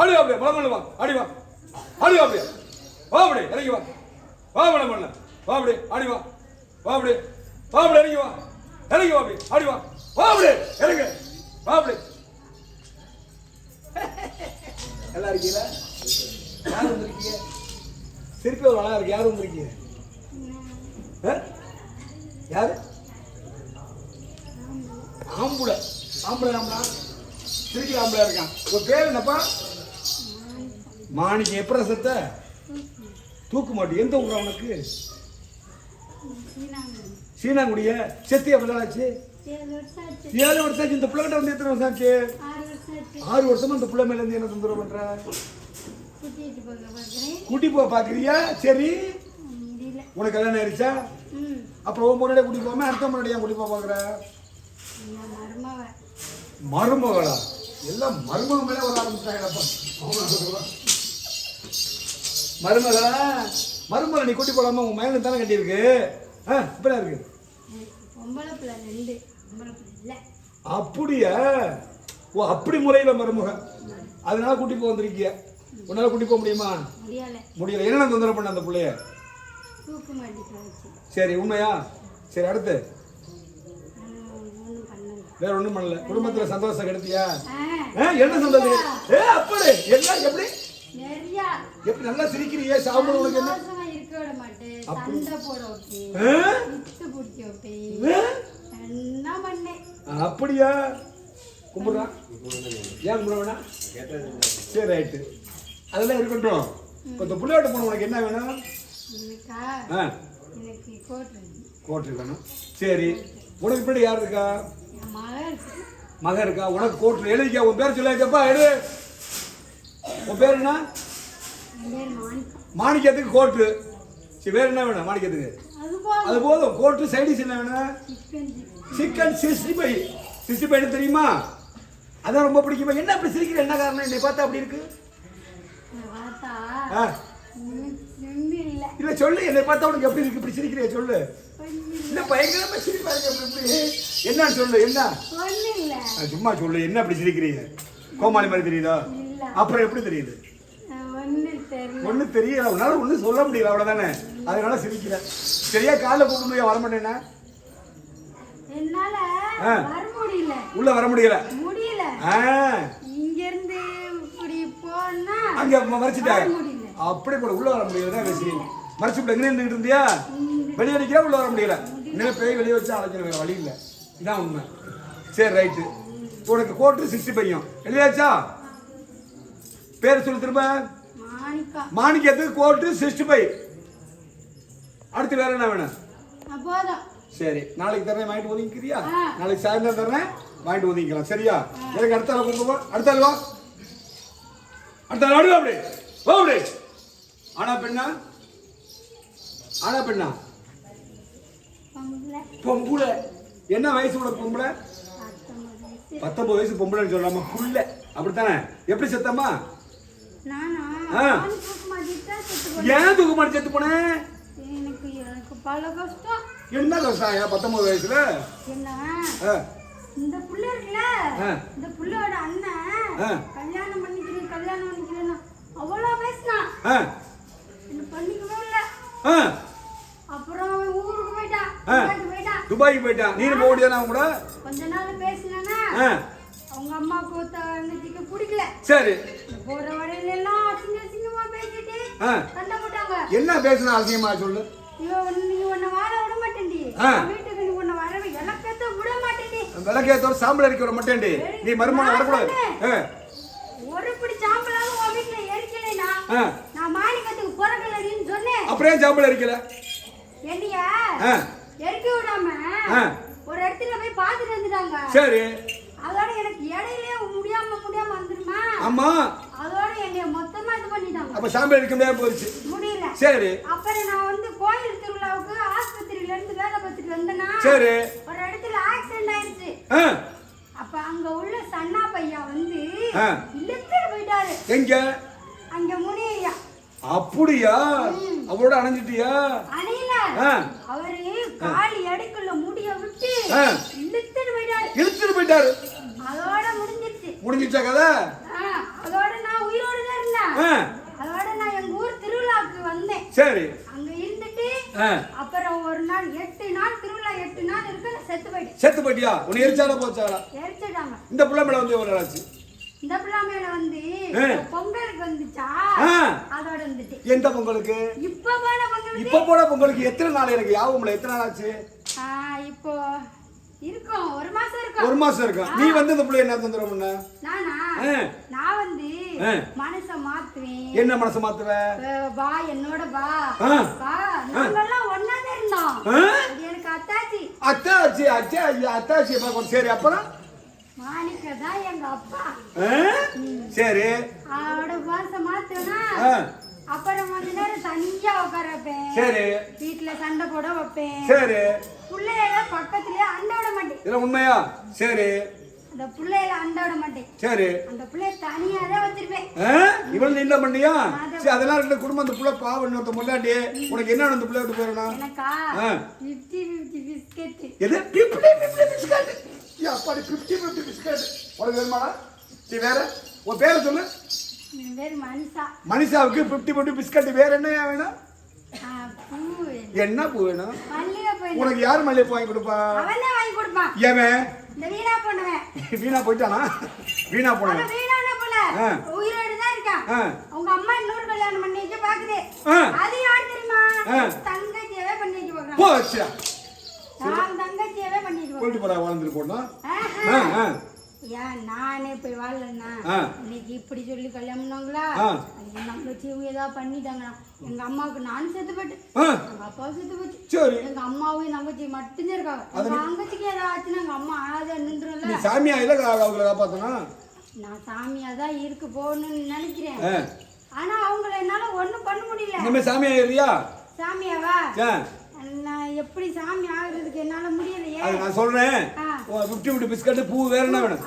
அடி அப்படியே மலை வா. அடி வா. அடி அப்படியே வா அப்படியே இறங்கி வா. வா மலை வா அப்படியே அடி வா. வா அப்படியே வா அப்படியே இறங்கி வா. இறங்கி வா அப்படியே அடி வா. வா அப்படியே இறங்கு. வா அப்படியே நல்லா இருக்கீங்களா? யார் வந்திருக்கீங்க? திருப்பி ஒரு அழகா இருக்கு. யார் வந்திருக்கீங்க? யார் யாரு? ஆம்புல. ஆம்பளை திருப்பி சிரிக்கிற இருக்கான் உங்க பேர் என்னப்பா? மாணிக்கம் எப்படி செத்த? தூக்க மாட்டேன் எந்த ஊர் உனக்கு? சீனாங்குடிய? செத்தி எவ்வளவு ஆச்சு ஏழு வருஷம் ஆச்சு இந்த பிள்ளைகிட்ட வந்து எத்தனை வருஷம் ஆச்சு ஆறு வருஷமா இந்த பிள்ளை மேல இருந்து என்ன தொந்தரவு பண்ற? கூட்டி போக பாக்குறியா? சரி. உனக்கு கல்யாணம் ஆயிடுச்சா அப்புறம் உன் முன்னாடியே கூட்டி போகாம அடுத்த முன்னாடியே கூட்டி போக பாக்குற? மருமகளா? எல்லாம் மருமக மேலே வர ஆரம்பிச்சாங்கப்பா மருமகளா? மருமகளை நீ கூட்டி போடாம உன் மயனுக்கு தானே கட்டியிருக்கு? ஆ இப்படி இருக்கு? அப்படியா? ஓ அப்படி முறையில மருமக அதனால கூட்டி போக வந்திருக்கிய. உன்னால கூட்டி போக முடியுமா? முடியலை. முடியல. என்ன தொந்தரவு பண்ண அந்த பிள்ளைய? சரி உண்மையா? சரி அடுத்து. ஒன்றும் வேற ஒண்ணும் பண்ணல. குடும்பத்துல சந்தோஷம் கிடைத்தியா? என்ன சொல்றது ஏ அப்படி. எல்லாம் எப்படி? எப்படி நல்லா சிரிக்கிறியே? சாப்பிட உனக்கு என்ன? இருக்க விட மாட்டேன். சண்டை போட? வித்து பிடிக்க? என்ன பண்ணேன் அப்படியா? கும்பிடுறான் ஏன் கும்பிட வேணாம்? சரி ரைட்டு. அதெல்லாம் இருக்கட்டும் இப்போ இந்த புள்ளையோட்ட போன உனக்கு என்ன வேணும்? ஆ. கோட் வேணும். சரி. உனக்கு இப்படி யார் இருக்கா? மக இருக்கா. உனக்கு கோட்டு எழுதிக்க. உன் பேர் சொல்லாச்சப்பா எடு. உன் பேர் என்ன? மாணிக்கத்துக்கு கோட்டு சரி வேற என்ன வேணும் மாணிக்கத்துக்கு? அது போதும். கோட்டு சைடிஸ் என்ன வேணும்? Chicken sixty five sixty five தெரியுமா? அதான் ரொம்ப பிடிக்குமா. என்ன அப்படி சிரிக்கிற? என்ன காரணம்? என்னை பார்த்தா அப்படி இருக்கு? இல்லை. சொல்லு. என்னை பார்த்தா உனக்கு எப்படி இருக்கு? இப்படி சிரிக்கிறிய? சொல்லு. இல்ல. பயங்கரமா சிரிப்பா இருக்கு. என்னன்னு சொல்லு. என்ன? சும்மா சொல்லு. என்ன அப்படி சிரிக்கிறீங்க? கோமாளி மாதிரி தெரியுதா? அப்புறம் எப்படி தெரியுது? ஒன்றும் தெரியல. உன்னால ஒன்றும் சொல்ல முடியல அவ்வளவுதானே? அதனால சிரிக்கிறேன் சரியா மாட்டேன்னா என்னால ஆ. வர முடியல. உள்ள வர முடியல. முடியல. இங்க இருந்து இப்படி போனா அங்க மறைச்சிட்டாங்க அப்படி கூட உள்ள வர முடியல விஷயம் மறைச்சு விட்டு எங்கே நின்றுட்டு இருந்தியா? வெளியே அடிக்கிறா உள்ள வர முடியல. இன்னும் பேய் வெளியே வச்சு அழைக்கணும் வேற வழி இல்லை. இதான் உண்மை. சரி ரைட்டு உனக்கு கோட்டு சிக்ஸ்டி பையன். எழுதியாச்சா? பேர் சொல்லு திரும்ப. மாணிக்கத்துக்கு கோட்டு சிக்ஸ்டி ஃபைவ் அடுத்து வேற என்ன வேணும்? சரி நாளைக்கு தரேன் வாங்கிட்டு ஒதுங்கிக்கிறியா. நாளைக்கு சாயந்தரம் தரேன் வாங்கிட்டு ஒதுங்கிக்கலாம். சரியா? எனக்கு அடுத்த ஆள் கொண்டு போ. அடுத்த ஆள் வா. அடுத்த ஆள் அடுவா அப்படி வா அப்படி ஆனா பெண்ணா? ஆனா பெண்ணா? பொம்பளை. பொம்புல என்ன வயசு உனக்கு வயசு. பத்தொன்பது வயசு பொம்பளைன்னு சொல்லாம புள்ள அப்படித்தானே? எப்படி செத்தம்மா? ஏன் தூக்கு மாட்டி செத்து போனேன் எனக்கு எனக்கு பல கஷ்டம். என்ன கஷ்டம் ஏன் பத்தொன்பது வயசுல? என்ன? இந்த புள்ள இருக்குல்ல. இந்த புள்ளையோட அண்ணன். கல்யாணம் பண்ணிக்கிறேன் கல்யாணம் பண்ணிக்கிறேன் அவ்வளோ பேசினான் என்ன பண்ணிக்கவே இல்லை. அப்புறம் அவன் ஊருக்கு போயிட்டான். துபாய்க்கு போயிட்டான் துபாய்க்கு போயிட்டான் நீனு போக முடியாதா அவங்க கூட? கொஞ்ச நாள் பேசினா அவங்க அம்மாவுக்கு தங்கச்சிக்கு பிடிக்கல. சரி. போற வரையில எல்லாம் அசிங்க அசிங்கமா பேசிட்டு. சண்டை போட்டாங்க. என்ன பேசுன அவசியமா சொல்லு. நீ உன்னை வாழ விட மாட்டேன்டி. வீட்டுக்கு நீ உன்னை வரவே எனக்கு விட மாட்டேன்டி. விளக்கேத்தோட சாம்பல் அடிக்க விட மாட்டேன்டி. நீ மருமகன் வரக்கூடாது. ஒரு பிடி சாம்பலாவது உன் வீட்டுல எரிக்கலைனா. நான் மாணிக்கத்துக்கு பிறக்கலடின்னு சொன்னேன். அப்புறம் சாம்பல் அடிக்கல என்னைய. எரிக்க விடாம. ஒரு இடத்துல போய் பார்த்துட்டு வந்துட்டாங்க. சரி. அதோட எனக்கு இடையிலே முடியாம முடியாம வந்துருமா? ஆமா. அப்ப சாம்பல் அடிக்க முடியாம போயிடுச்சு முடியல. சரி. அப்புறம் நான் வந்து கோயில் திருவிழாவுக்கு ஆஸ்பத்திரியில இருந்து வேலை பார்த்துட்டு வந்தேனா சரி. ஒரு இடத்துல ஆக்சிடென்ட் ஆயிடுச்சு ஆ, அப்ப அங்க உள்ள சன்னா பையன் வந்து. இழுத்துட்டு போயிட்டாரு. எங்க? அங்க முனியா அப்படியா? அவரோட அணைஞ்சிட்டியா? அணையில. அவரு காலி அடுக்குள்ள முடிய விட்டு. இழுத்துட்டு போயிட்டாரு. இழுத்துட்டு போயிட்டாரு. அதோட முடிஞ்சிருச்சு. முடிஞ்சிச்சா கதை? ஆ, அதோட நான் எங்க ஊர் திருவிழாக்கு வந்தேன். சரி. அங்க இருந்துட்டு அப்புறம் ஒரு நாள் எட்டு நாள் திருவிழா எட்டு நாள் இருக்கு செத்து போயிட்டேன். செத்து போயிட்டியா? உன்னை எரிச்சாடா போச்சாடா? எரிச்சிட்டாங்க. இந்த பிள்ளை மேல வந்து எவ்வளவு ஆச்சு? இந்த பிள்ளை வந்து பொங்கலுக்கு வந்துச்சா? அதோட வந்துட்டு எந்த பொங்கலுக்கு? இப்ப போன பொங்கலுக்கு? இப்ப போன பொங்கலுக்கு எத்தனை நாள் எனக்கு? யாவும் எத்தனை நாள் ஆச்சு? இப்போ இருக்கும். ஒரு மாசம் இருக்கும். ஒரு மாசம் இருக்கும். நீ வந்து இந்த பிள்ளை என்ன தந்துடும் நானா? ஆ. நான் வந்து. மனச மாத்துவேன். என்ன மனசு மாத்துவ? வா என்னோட வா. வா. நாங்கெல்லாம் ஒன்னாதான் இருந்தோம். எனக்கு அத்தாச்சி. அத்தாச்சி ஐயா அத்தாச்சி பார்க்கணும் சரி அப்புறம்? மாணிக்க தான் எங்க அப்பா? சரி. அவட மாச மாத்துனா. அப்புறம் கொஞ்ச நேரம் தனியா உட்கார வைப்பேன் சரி. வீட்டுல சண்டை போட வைப்பேன். சரி. பிள்ளைகள பக்கத்துலயே அண்ட விட மாட்டேன். இதெல்லாம் உண்மையா? சரி. அந்த பிள்ளைகள அண்ட விட மாட்டேன். சரி. அந்த பிள்ளைய தனியா தான் வச்சிருப்பேன் நீ என்ன பண்ணியா? சரி அதெல்லாம் இருக்க குடும்பம் அந்த புள்ள பாவம் இன்னொருத்த முன்னாடி உனக்கு என்ன அந்த பிள்ளை விட்டு போயிடணும் எனக்கா. பிப்டி பிப்டி பிஸ்கெட் எது? பிப்டி பிப்டி பிஸ்கட் அப்பாடி பிப்டி பிப்டி பிஸ்கட் உனக்கு வேணுமாடா? சரி வேற. உன் பேரை சொல்லு. மனிஷாவுக்கு பிப்டி பிப்டி பிஸ்கட் வேற என்ன வேணும்? என்ன பூ வேணும்? உனக்கு யார் மல்லிகைப்பூ வாங்கி கொடுப்பா? வாங்கி கொடுப்பான். ஏவன்? வீணா பண்ணுவேன் வீணா போயிட்டானா? வீணா போனவன். வீணான போல. உயிரோடு தான் இருக்கான். உங்க அம்மா இன்னொரு கல்யாணம் பண்ணி வச்சு பாக்குது. அது யார் தெரியுமா. தங்கச்சியவே பண்ணி வச்சு பாக்குறான் போ வச்சியா நான் தங்கச்சியவே பண்ணி வச்சு போயிட்டு போறா வாழ்ந்துட்டு போடணும் ஏன் நானே போய் வாழலண்ணா. ஆ. இன்னைக்கு இப்படி சொல்லி கல்யாணம் பண்ணாங்களா தங்கச்சி இவங்க ஏதாவது பண்ணிட்டாங்கண்ணா. எங்க அம்மாவுக்கு நானும் செத்து போயிட்டேன் ஆ. எங்க அப்பாவும் செத்து போச்சு. எங்க அம்மாவும் என் தங்கச்சி மட்டும்தான் இருக்காங்க. எங்க ஆச்சுன்னா எங்க அம்மா ஆளாத நீ நின்றுல சாமியா இல்ல அவங்களை காப்பாத்தணும்? நான் சாமியா தான் இருக்கு போகணும்னு நினைக்கிறேன். ஆனா அவங்கள என்னால ஒண்ணும் பண்ண முடியல. இனிமே சாமியா சாமியாவா? நான் எப்படி சாமி ஆகுறதுக்கு என்னால முடியலையே? நான் சொல்றேன். ஃபிஃப்டி ஃபிஃப்டி பிஸ்கட் பூ வேற என்ன வேணும்?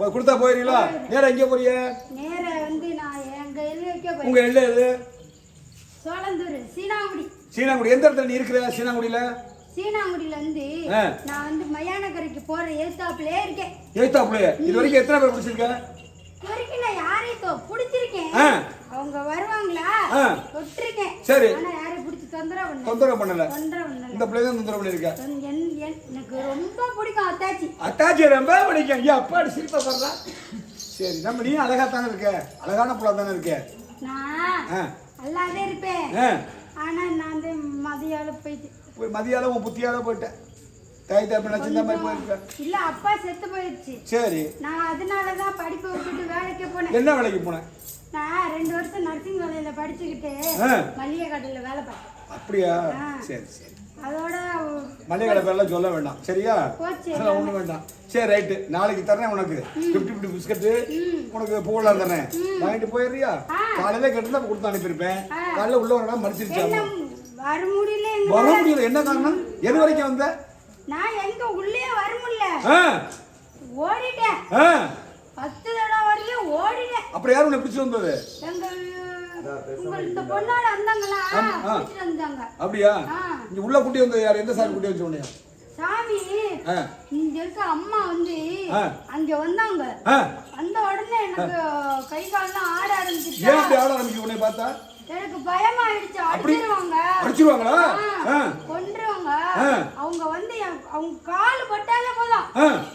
கொடுத்தா போயிருங்களா நேரா எங்கே போறீங்க? நேர வந்து நான் எங்க எல்லை வைக்க போறேன். உங்க எல்லை எது? சீனாங்குடி. சீனாங்குடி. எந்த இடத்துல நீ இருக்கிற சீனாங்குடியில? சீனாங்குடியில இருந்து. நான் வந்து மயானக்கரைக்கு போற எழுத்தாப்புலயே இருக்கேன். எழுத்தாப்புலையே? இது வரைக்கும் எத்தனை பேர் பிடிச்சிருக்க? இது வரைக்கும் நான் யாரையும் பிடிச்சிருக்கேன். அவங்க வருவாங்களா. தொட்டிருக்கேன். சரி. ஆனா யாரையும் பிடிச்சி தொந்தரவு பண்ணல. தொந்தரவு பண்ணல. இந்த பிள்ளை தான் தொந்தரவு பண்ணிருக்க என்- என்- என்- எனக்கு ரொம்ப பிடிக்கும் அத்தாச்சி. அத்தாச்சி ரொம்ப பிடிக்கும். ஐயா அப்பாடி சிரிப்பா வர்றா சரி நம்ம நீ அழகா தானே இருக்க? அழகான புள்ள தானே இருக்க? நான் நல்லாவே இருப்பேன். ஆனா நான் வந்து மதியால போயிட்டு. போய் மதியால உன் புத்தியால போயிட்டேன். தாய் தாய் சின்ன மாதிரி போயிருக்க. இல்ல அப்பா செத்து போயிடுச்சு சரி. நான் அதனாலதான் படிப்பை விட்டுட்டு வேலைக்கு போனேன். என்ன வேலைக்கு போனேன்? நான் ரெண்டு வருஷம் நர்சிங் வேலையில படிச்சுக்கிட்டு. மளிகை கடையில வேலை பார்த்தேன். அப்படியா. சரி சரி. அதோட மளிகை கடை பேர்லாம் சொல்ல வேண்டாம். சரியா? அதெல்லாம் ஒன்றும் வேண்டாம். சரி ரைட்டு. நாளைக்கு தரேன் உனக்கு. ஃபிஃப்டி ஃபிஃப்டி பிஸ்கட்டு உனக்கு பூவெல்லாம் தரேன் வாங்கிட்டு போயிடுறியா? காலையில கட்டினா கொடுத்து அனுப்பியிருப்பேன். காலையில உள்ள ஒரு இடம் மடிச்சிருச்சாங்க என்ன வர முடியல எங்க வர முடியல. என்ன காரணம்? எது வரைக்கும் வந்த? நான் எங்க உள்ளே வர முடியல. ஓடிட்டேன். பத்து தடவை வரையும் ஓடிட்டேன். அப்புறம் யாரும் உன்னை பிடிச்சி வந்தது? எங்க அப்படியா. இங்க உள்ள குட்டி வந்தது யார்? எந்த சாமி குட்டி வச்ச உடனே சாமி இங்க இருக்க அம்மா வந்து. அங்க வந்தாங்க. வந்த உடனே எனக்கு கை கால்லாம் ஆட ஆரம்பிச்சிச்சு ஏன் இப்படி ஆட ஆரம்பிச்சு உன்னை பார்த்தா? எனக்கு பயமாயிடுச்சு. அடிச்சிருவாங்க. அடிச்சிருவாங்களா? கொன்றுவாங்க. அவங்க வந்து அவங்க கால் பட்டாலே போதும்.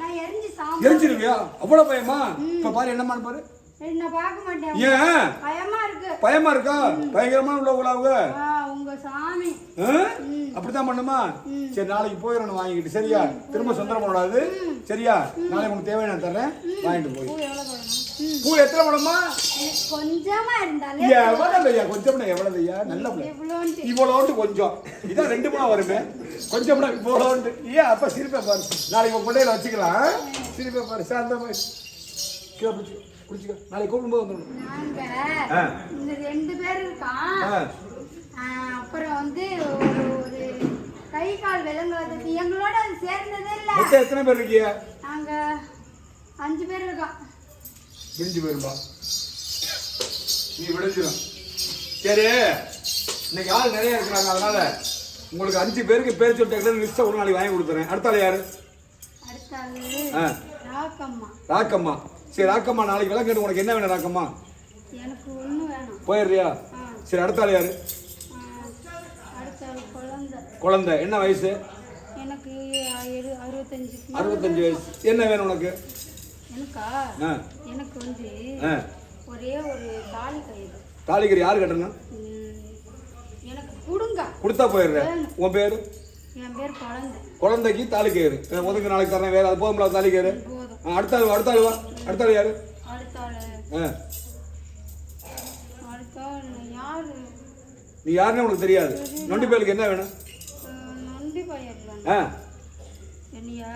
நான் எரிஞ்சு சாம்பல். எரிஞ்சிருவியா? அவ்வளவு பயமா? இப்ப பாரு என்னமான்னு பாரு. என்ன பார்க்க மாட்டேன் ஏன்? பயமா இருக்கு. பயமா இருக்கா? பயங்கரமான உள்ள உலாவுங்க ஆ, உங்க சாமி. ஆ? அப்படித்தான் பண்ணுமா? சரி நாளைக்கு போயிடணும் வாங்கிட்டு சரியா? திரும்ப சொந்தம் பண்ணக்கூடாது சரியா? நாளைக்கு உனக்கு தேவையான தர்றேன். வாங்கிட்டு போய். பூ எத்தனை படமா கொஞ்சமா இருந்தாலே எவ்வளவு ஐயா கொஞ்சம் எவ்வளவு ஐயா நல்ல பிள்ளை. இவ்வளோண்டு கொஞ்சம். இதான் ரெண்டு மூணா வருமே. கொஞ்சம் இவ்வளோண்டு ஏன் அப்ப சிரிப்பை பாரு. நாளைக்கு உன் பிள்ளையில வச்சுக்கலாம். சிரிப்பை பாரு. சாந்த மாதிரி கீழே பிடிச்சி. பிடிச்சிக்க நாளைக்கு கூப்பிடும்போது வந்துடணும். நாங்க. இந்த ரெண்டு பேர் இருக்கான் அப்புறம் வந்து ஒரு ஒரு கை கால் விலங்குறது எங்களோட அது சேர்ந்ததே இல்ல. மொத்தம் எத்தனை பேர் இருக்கீங்க? நாங்க அஞ்சு பேர் இருக்கோம். விடிஞ்சு போயிருப்பா நீ விடிஞ்சிடும் சரி. இன்னைக்கு ஆள் நிறைய இருக்கிறாங்க அதனால உங்களுக்கு அஞ்சு பேருக்கு பேர் சொல்லிட்டு லிஸ்ட்டை ஒரு நாளைக்கு வாங்கி கொடுத்துறேன். அடுத்த ஆள் யாரு? அடுத்த ஆளு ஆ. ராக்கம்மா. ராக்கம்மா. சரி ராக்கம்மா நாளைக்கு விளக்கெட்டு உனக்கு என்ன வேணும் ராக்கம்மா? போயிடுறியா. சரி அடுத்த ஆள் யாரு? குழந்தை. என்ன வயசு? அறுபத்தஞ்சு. வயசு. என்ன வேணும் உனக்கு? எனக்கா? வந்து ஒரே ஒரு தாலி கயிறு. தாலிக்கறி யார் கட்டணும்? எனக்கு கொடுங்க. கொடுத்தா போயிடுறேன் உன் பேர்? என் பேர் குழந்தை. குழந்தைக்கு தாலிக்கயிறு. ஒதுக்கு நாளைக்கு தரேன். வேற அது போதும்ல தாலிக்கயிறு? போதும் ஆ, அடுத்த ஆள் அடுத்த ஆள் வா. அடுத்த ஆள் யாரு? நீ யாருன்னு உனக்கு தெரியாது. நொண்டி பயலுக்கு என்ன வேணும்? ஆ என்னையா?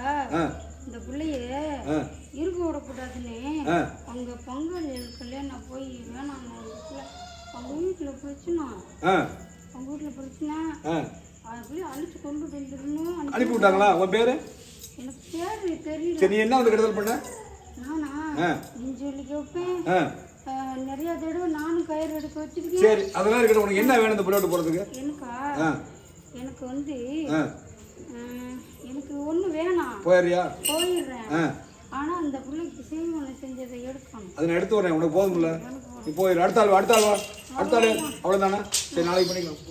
இந்த பிள்ளைய இருக்க விடக்கூடாதுன்னு அவங்க பொங்கல் கல்யாணம் போய் வேணாம் அவங்க வீட்டில் பிரச்சனை அவங்க வீட்டில் பிரச்சனை அது போய் அழைச்சி கொண்டு வந்துடணும் அனுப்பி விட்டாங்களா? உன் பேரு? சரி நீ என்ன வந்து கெடுதல் பண்ண? நிறைய தடவை நானும் கயிறு எடுக்க வச்சிருக்கேன். சரி அதெல்லாம் இருக்கட்டும். உனக்கு என்ன வேணும் இந்த புள்ளோட்டு போகிறதுக்கு எனக்கா? எனக்கு வந்து எனக்கு ஒண்ணு வேணாம். போயிடுறியா? போயிடுறேன். ஆனா அந்த பிள்ளைக்கு செய்வனை செஞ்சதை எடுக்கணும். அதை நான் எடுத்து வரேன் உனக்கு போதும்ல போயிடு அடுத்த ஆள் வா அடுத்த ஆள் அடுத்த ஆள் அவ்வளோதானே சரி நாளைக்கு பண்ணிக்கலாம்.